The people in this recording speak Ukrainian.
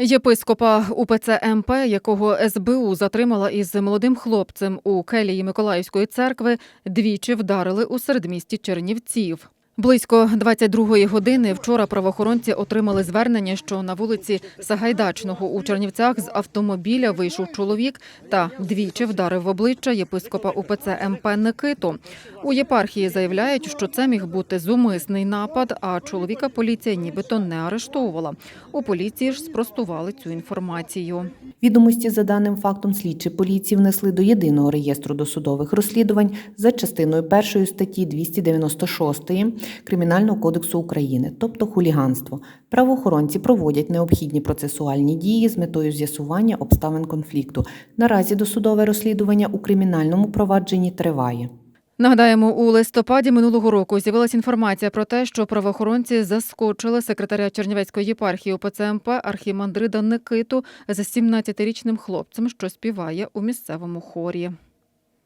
Єпископа УПЦ МП, якого СБУ затримала із молодим хлопцем у келії Миколаївської церкви, двічі вдарили у середмісті Чернівців. Близько 22-ї години вчора правоохоронці отримали звернення, що на вулиці Сагайдачного у Чернівцях з автомобіля вийшов чоловік та двічі вдарив в обличчя єпископа УПЦ МП Никиту. У єпархії заявляють, що це міг бути зумисний напад, а чоловіка поліція нібито не арештовувала. У поліції ж спростували цю інформацію. Відомості за даним фактом слідчі поліції внесли до єдиного реєстру досудових розслідувань за частиною першої статті 296 Кримінального кодексу України, тобто хуліганство. Правоохоронці проводять необхідні процесуальні дії з метою з'ясування обставин конфлікту. Наразі досудове розслідування у кримінальному провадженні триває. Нагадаємо, у листопаді минулого року з'явилася інформація про те, що правоохоронці заскочили секретаря Чернівецької єпархії УПЦ МП архімандрида Никиту з 17-річним хлопцем, що співає у місцевому хорі.